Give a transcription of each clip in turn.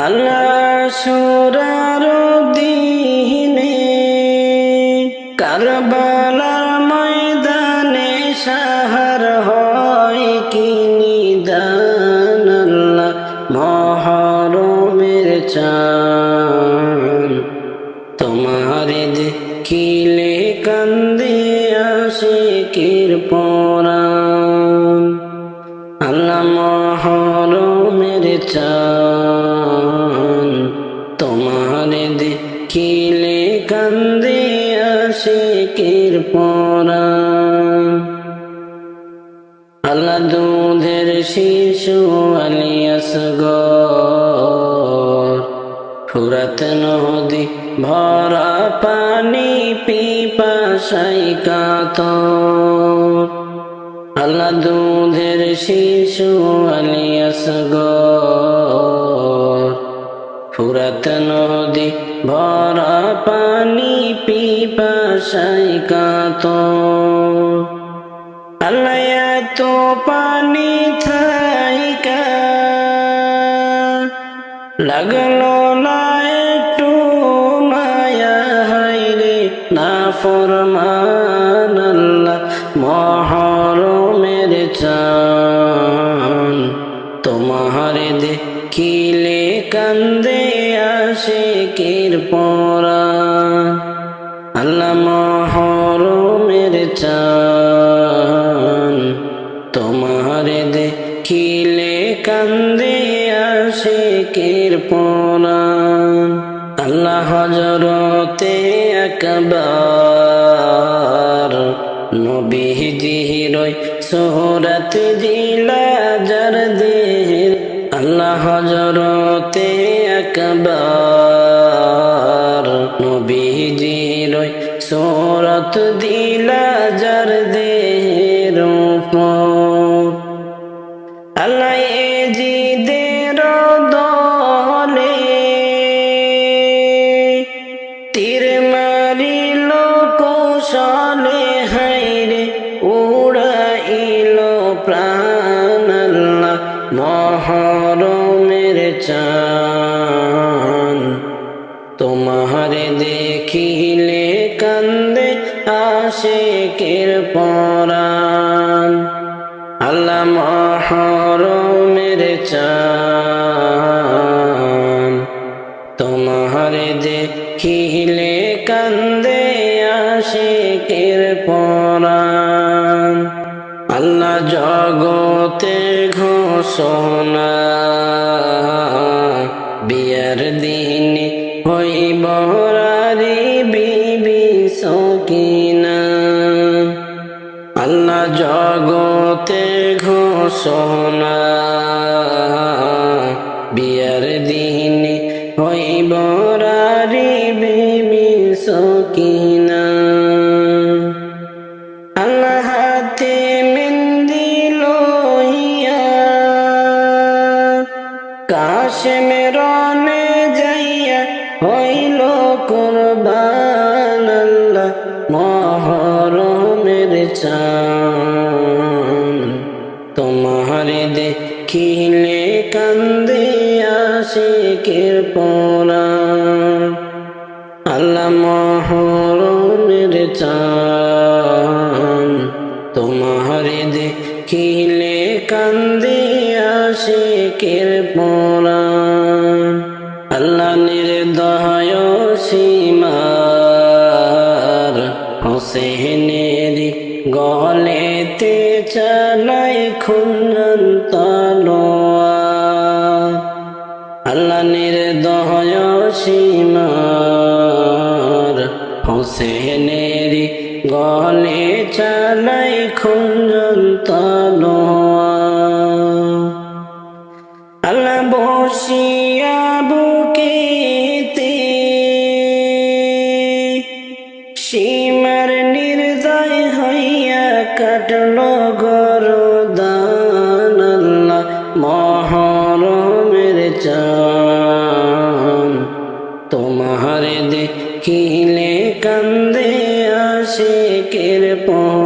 আল্লাহ সুরার দিনে আল্লাহ দুধের শিশু আলিয়াস ফুরাত নদী ভরা পানি পিপাসাই কাতর। আল্লাহ দুধের শিশু আলিয়াস ফুরাত নদী ভরা পানি পিপাসাই কাতর। আল্লাহ এত পানি থাইকা লাগল না একটু মায়া হাইরে না ফরমান আল্লাহ মহরমের চান তোমার দেখিলে কান্দে আসে কির পরাণ আল্লাহ সোহরাত জিলা যার দেহের আল্লাহ হজরতে একবার নবীজিরই সোরত দিলা যার দেহের কের পরাণ আল্লাহ মহরমের চান। তোমার দেখিলে কান্দে আসে কের পরাণ। আল্লাহ জগতে ঘোষণা, বিয়ার দিন হইব জগতে ঘোষণা। বিয়ার দিন হইব রারি বেবি সকিনা। আল্লাহ হোসেনের গলেতে চালায় খুঞ্জন গরদান আল্লাহ মহরমের চান। তোমার দেখিলে কান্দে আসে কের পরাণ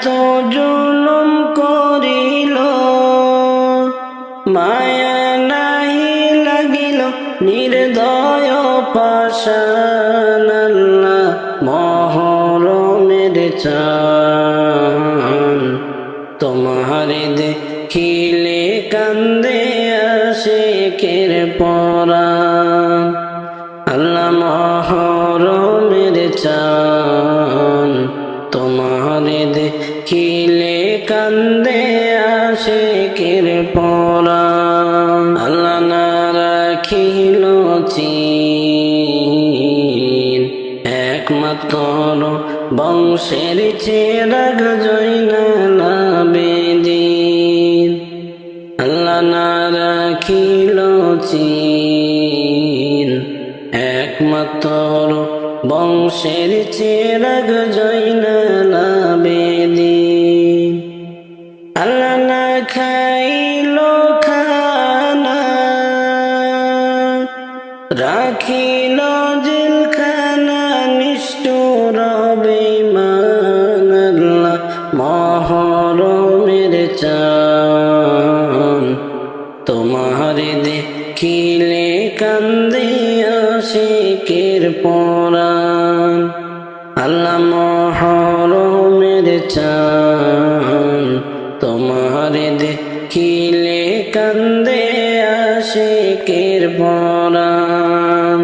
এত জুলুম করিল, মায়া নাহি লাগিল, নির্দয় পাশান আল্লাহ মহরমের চান। তোমার দেখিলে কান্দে আসে কের পরাণ, আল্লাহ মহরমের চান। কান্দে আসে কের পরাণ আল্লাহ না রাখিল চিন। একমাত্র বংশের চেরাগ জৈনা বেদিন। আল্লাহ না রাখিল চিন। একমাত্র বংশের চেরাগ জৈনা তোমার দেখিলে কান্দে আশিকের পরাণ। আল্লাহ মহরমের চান। তোমার দেখিলে কান্দে আশিকের পরাণ।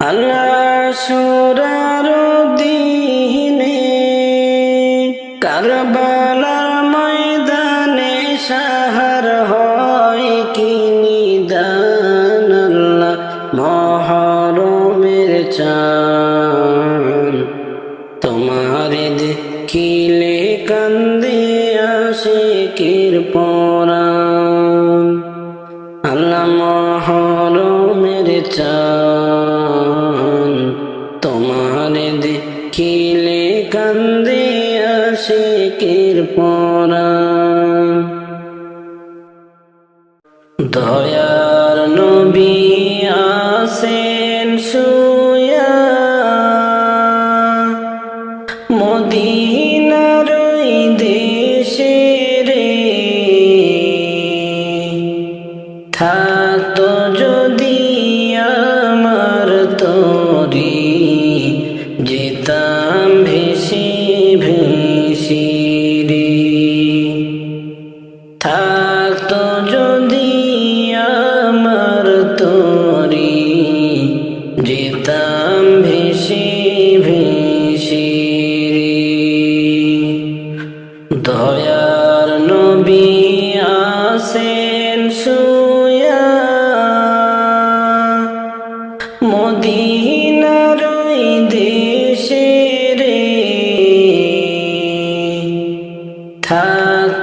আল্লাহ সুরার দেখিলে কান্দে আসে কির পরা আল্লাহ মহরমের চান। তোমার দেখিলে কান্দে আশিকের পরাণ।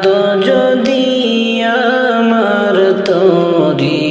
থাকতো যদি আমার তরি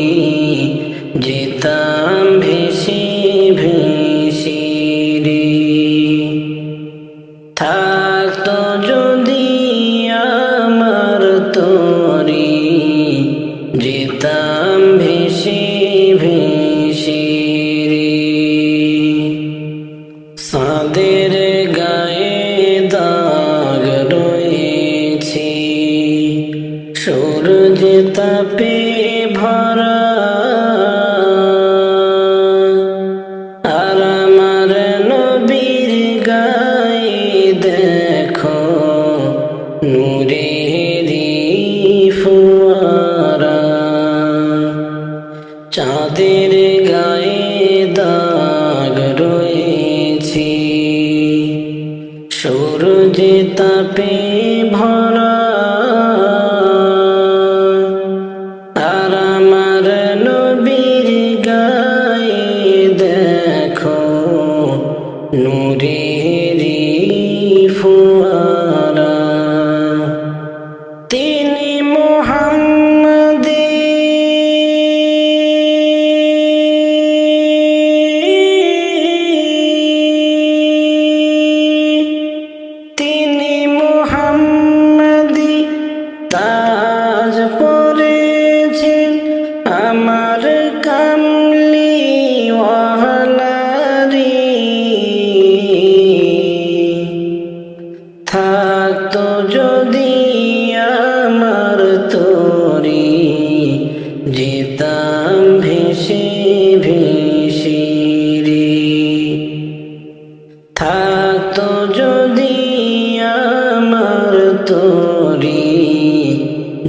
করি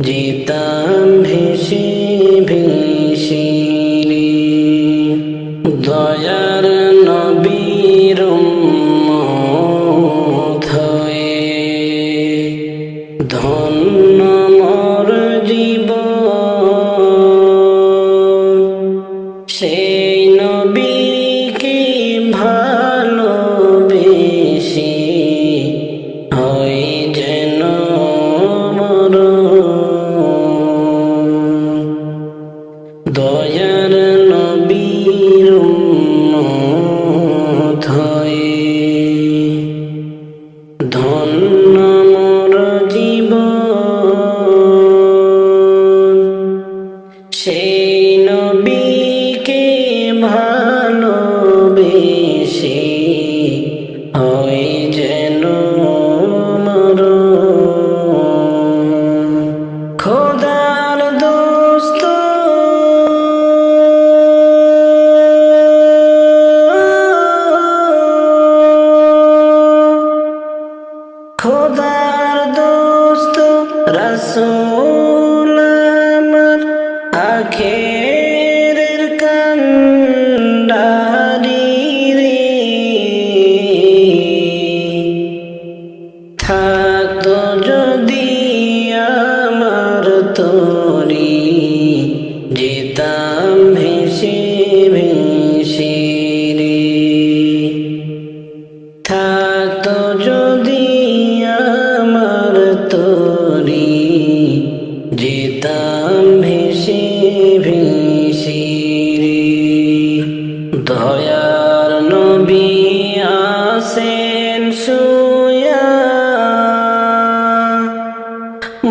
যেতাম ভেসে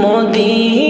মদিনা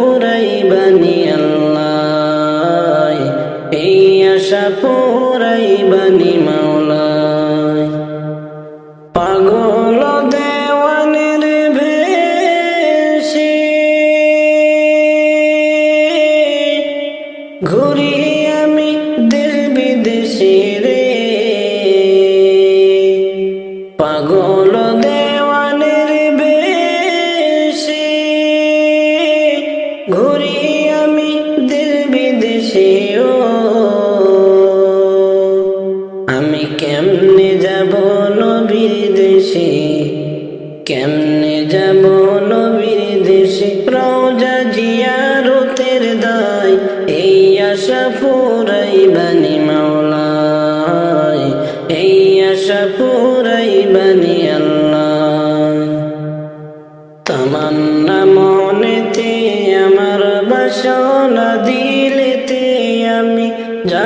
غيبا لمن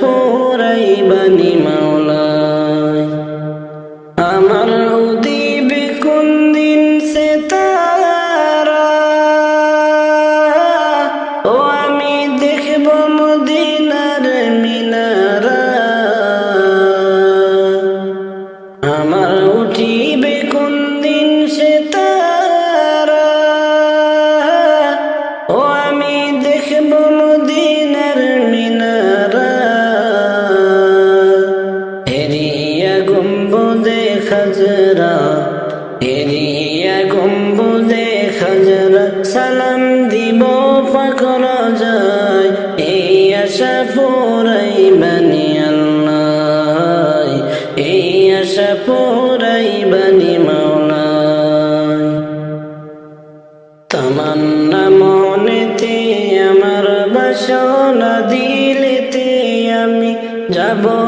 পুরাইবানি মাওলা। এরিয়া গম্বুজে খাজরা সালাম দিব পাখর যায়। এই আশা পুরাই বানি আল্লাহ। এই আশা পুরাই বানি মাওলায়। তামান্না মনেতে, আমার বাসনা দিলেতে আমি যাব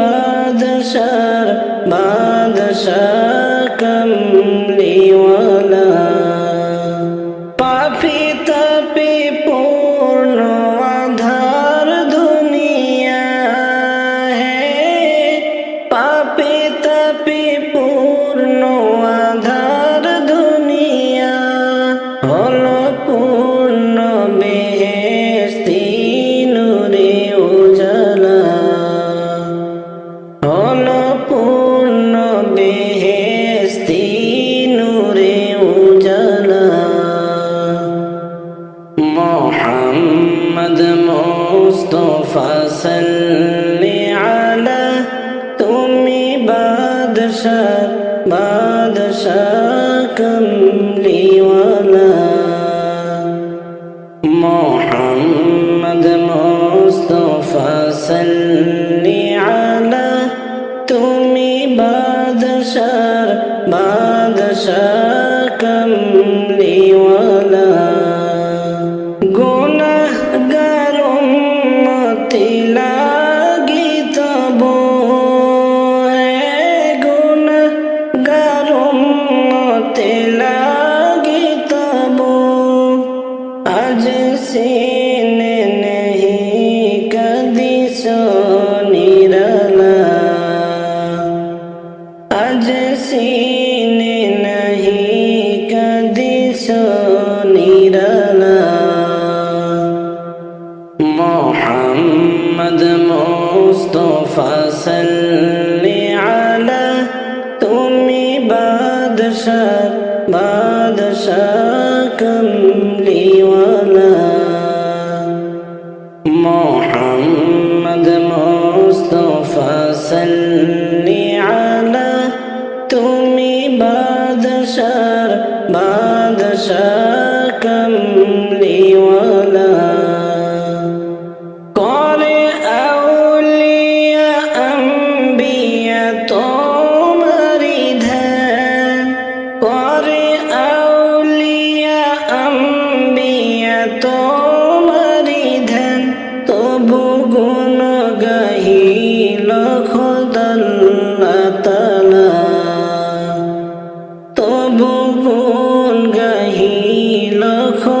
irmã ভুল গাহিল খো